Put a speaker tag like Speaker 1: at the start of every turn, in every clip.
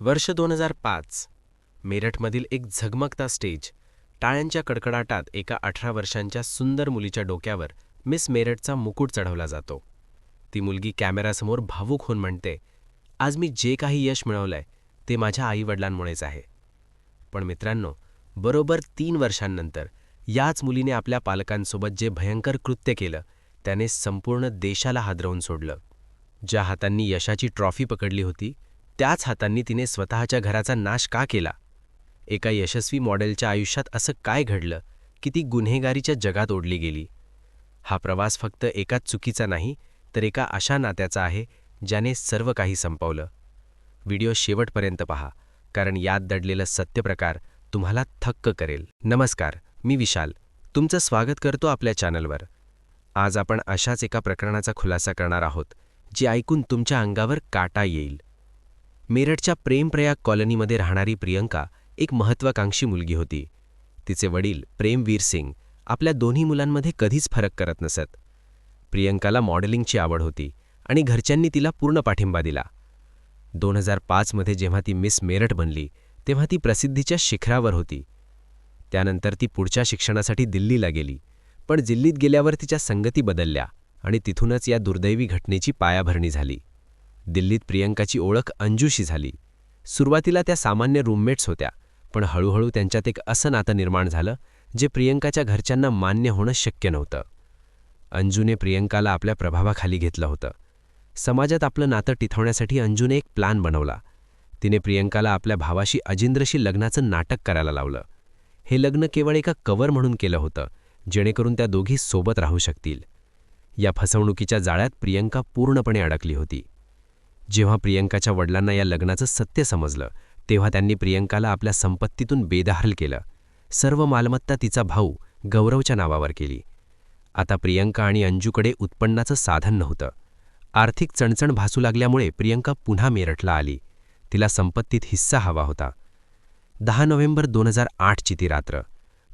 Speaker 1: वर्ष दोन हजार पाच मेरठमधील एक झगमगता स्टेज टाळ्यांच्या कडकडाटात एका अठरा वर्षांच्या सुंदर मुलीच्या डोक्यावर मिस मेरठचा मुकुट चढवला जातो. ती मुलगी कॅमेरासमोर भावूक होऊन म्हणते आज मी जे काही यश मिळवलंय ते माझ्या आईवडिलांमुळेच आहे. पण मित्रांनो बरोबर तीन वर्षांनंतर याच मुलीने आपल्या पालकांसोबत जे भयंकर कृत्य केलं त्याने संपूर्ण देशाला हादरवून सोडलं. ज्या हातांनी यशाची ट्रॉफी पकडली होती त्याच हातांनी तिने स्वतःच्या घराचा नाश का केला? एका यशस्वी मॉडेलच्या आयुष्यात असं काय घडलं की ती गुन्हेगारीच्या जगात ओढली गेली? हा प्रवास फक्त एकाच चुकीचा नाही तर एका अशा नात्याचा आहे ज्याने सर्व काही संपवलं. व्हिडिओ शेवटपर्यंत पहा कारण यात दडलेलं सत्यप्रकार तुम्हाला थक्क करेल. नमस्कार मी विशाल. तुमचं स्वागत करतो आपल्या चॅनलवर. आज आपण अशाच एका प्रकरणाचा खुलासा करणार आहोत जी ऐकून तुमच्या अंगावर काटा येईल. मेरठच्या प्रेमप्रयाग कॉलनीमध्ये राहणारी प्रियंका एक महत्त्वाकांक्षी मुलगी होती. तिचे वडील प्रेमवीर सिंग आपल्या दोन्ही मुलांमध्ये कधीच फरक करत नसत. प्रियंकाला मॉडेलिंगची आवड होती आणि घरच्यांनी तिला पूर्ण पाठिंबा दिला. दोन हजार पाचमध्ये जेव्हा ती मिस मेरठ बनली तेव्हा ती प्रसिद्धीच्या शिखरावर होती. त्यानंतर ती पुढच्या शिक्षणासाठी दिल्लीला गेली पण दिल्लीत गेल्यावर तिच्या संगती बदलल्या आणि तिथूनच या दुर्दैवी घटनेची पायाभरणी झाली. दिल्लीत प्रियंकाची ओळख अंजूशी झाली. सुरुवातीला त्या सामान्य रूममेट्स होत्या पण हळूहळू त्यांच्यात एक असं नातं निर्माण झालं जे प्रियंकाच्या घरच्यांना मान्य होणं शक्य नव्हतं. अंजूने प्रियंकाला आपल्या प्रभावाखाली घेतलं होतं. समाजात आपलं नातं टिथवण्यासाठी अंजूने एक प्लान बनवला. तिने प्रियंकाला आपल्या भावाशी अजिंद्रशी लग्नाचं नाटक करायला लावलं. हे लग्न केवळ एका कवर म्हणून केलं होतं जेणेकरून त्या दोघी सोबत राहू शकतील. या फसवणुकीच्या जाळ्यात प्रियंका पूर्णपणे अडकली होती. जेव्हा प्रियंकाच्या वडिलांना या लग्नाचं सत्य समजलं तेव्हा त्यांनी प्रियंकाला आपल्या संपत्तीतून बेदहाल केलं. सर्व मालमत्ता तिचा भाऊ गौरवच्या नावावर केली. आता प्रियंका आणि अंजूकडे उत्पन्नाचं साधन नव्हतं. आर्थिक चणचण भासू लागल्यामुळे प्रियंका पुन्हा मेरठला आली. तिला संपत्तीत हिस्सा हवा होता. दहा नोव्हेंबर दोन हजार आठची ती रात्र.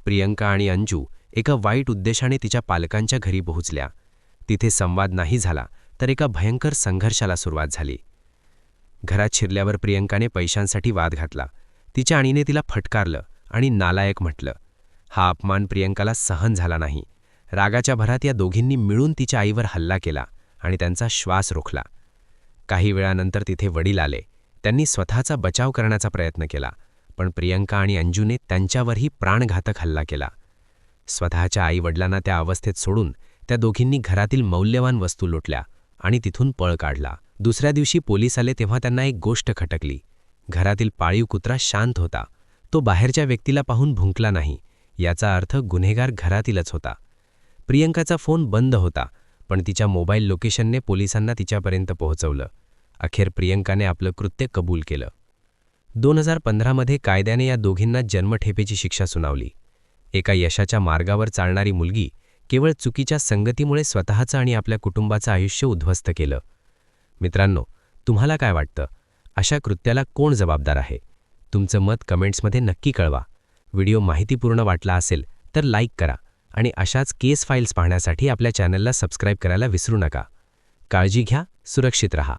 Speaker 1: प्रियंका आणि अंजू एका वाईट उद्देशाने तिच्या पालकांच्या घरी पोहोचल्या. तिथे संवाद नाही झाला तर एका भयंकर संघर्षाला सुरुवात झाली. घरात शिरल्यावर प्रियंकाने पैशांसाठी वाद घातला. तिच्या आणीने तिला फटकारलं आणि नालायक म्हटलं हा अपमान प्रियंकाला सहन झाला नाही. रागाच्या भरात या दोघींनी मिळून तिच्या आईवर हल्ला केला आणि त्यांचा श्वास रोखला. काही वेळानंतर तिथे वडील आले. त्यांनी स्वतःचा बचाव करण्याचा प्रयत्न केला पण प्रियंका आणि अंजूने त्यांच्यावरही प्राणघातक हल्ला केला. स्वतःच्या आईवडिलांना त्या अवस्थेत सोडून त्या दोघींनी घरातील मौल्यवान वस्तू लुटल्या. आणि तिथून पळ काढला. दुसऱ्या दिवशी पोलीस आले तेव्हा त्यांना एक गोष्ट खटकली. घरातील पाळीव कुत्रा शांत होता. तो बाहेरच्या व्यक्तीला पाहून भुंकला नाही. याचा अर्थ गुन्हेगार घरातीलच होता. प्रियंकाचा फोन बंद होता पण तिच्या मोबाईल लोकेशनने पोलिसांना तिच्यापर्यंत पोहोचवलं. अखेर प्रियंकाने आपलं कृत्य कबूल केलं. दोन हजार पंधरामध्ये कायद्याने या दोघींना जन्मठेपेची शिक्षा सुनावली. एका यशाच्या मार्गावर चालणारी मुलगी केवळ चुकीच्या संगतीमुळे स्वतःचं आणि आपल्या कुटुंबाचं आयुष्य उद्ध्वस्त केलं. मित्रांनो तुम्हाला काय वाटतं? अशा कृत्याला कोण जबाबदार आहे? तुमचं मत कमेंट्समध्ये नक्की कळवा. व्हिडिओ माहितीपूर्ण वाटला असेल तर लाईक करा आणि अशाच केस फाईल्स पाहण्यासाठी आपल्या चॅनलला सबस्क्राईब करायला विसरू नका. काळजी घ्या सुरक्षित रहा.